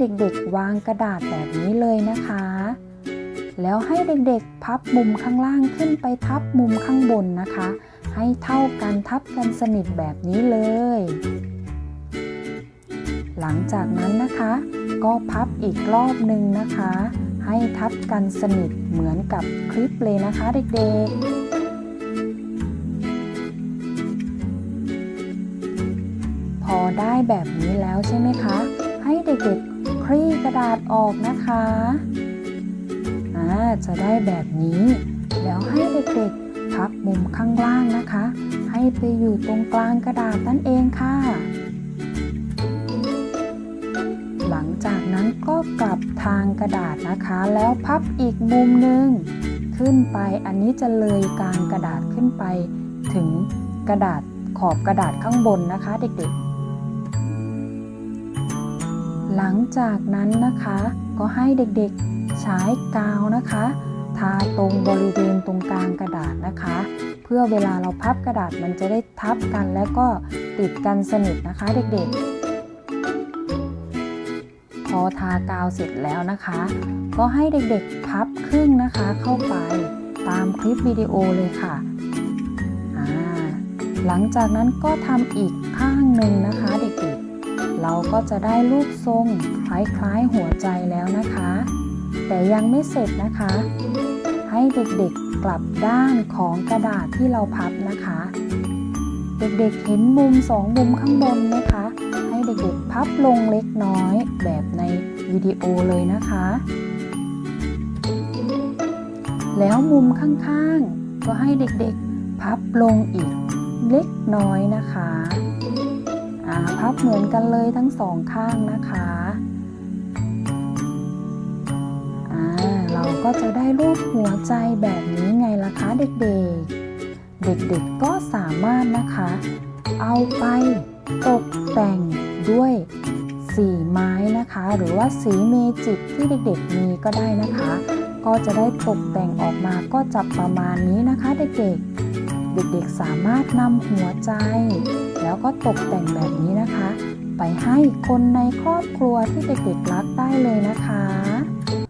เด็กๆ วางกระดาษแบบนี้เลยนะคะ แล้วให้เด็กๆ พับมุมข้างล่างขึ้นไปทับมุมข้างบนนะคะ ให้เท่ากันทับกันสนิทแบบนี้เลย หลังจากนั้นนะคะ ก็พับอีกรอบหนึ่งนะคะ ให้ทับกันสนิทเหมือนกับคลิปเลยนะคะเด็กๆพอได้แบบนี้แล้วใช่ไหมคะ ให้เด็กๆ คลี่กระดาษออกนะคะอ่าจะได้แบบนี้ แล้วให้เด็กๆพับมุมข้างล่างนะคะ ให้ไปอยู่ตรงกลางกระดาษนั่นเองค่ะ หลังจากนั้นก็กลับทางกระดาษนะคะ แล้วพับอีกมุมหนึ่งขึ้นไป อันนี้จะเลยกลางกระดาษขึ้นไป ถึงกระดาษขอบกระดาษข้างบนนะคะ เด็กๆ หลังจากนั้นนะคะ ก็ให้เด็กๆใช้กาวนะคะ ทาตรงบริเวณตรงกลางกระดาษนะคะ เพื่อเวลาเราพับกระดาษมันจะได้ทับกันแล้วก็ติดกันสนิทนะคะเด็กๆ พอทากาวเสร็จแล้วนะคะ ก็ให้เด็กๆพับครึ่งนะคะเข้าไปตามคลิปวิดีโอเลยค่ะ หลังจากนั้นก็ทำอีกข้างหนึ่งนะคะเด็กๆ เราก็จะได้รูปทรงคล้ายๆหัวใจแล้วนะคะ แต่ยังไม่เสร็จนะคะ ให้เด็กๆกลับด้านของกระดาษที่เราพับนะคะ เด็กๆเห็นมุมสองมุมข้างบนไหมคะ ให้เด็กๆพับลงเล็กน้อยแบบในวิดีโอเลยนะคะ แล้วมุมข้างๆ ก็ให้เด็กๆพับลงอีกเล็กน้อยนะคะ พับเหมือนกันเลยทั้งสองข้างนะคะอ่าเราก็จะได้รูปหัวใจแบบนี้ไงล่ะคะเด็กๆ เด็กๆก็สามารถนะคะ เอาไปตกแต่งด้วยสีไม้นะคะ หรือว่าสีเมจิกที่เด็กๆมีก็ได้นะคะ ก็จะได้ตกแต่งออกมาก็จะประมาณนี้นะคะเด็กๆ เด็กๆสามารถนำหัวใจ แล้วก็ตกแต่งแบบนี้นะคะ ไปให้คนในครอบครัวที่เด็กๆรักได้เลยนะคะ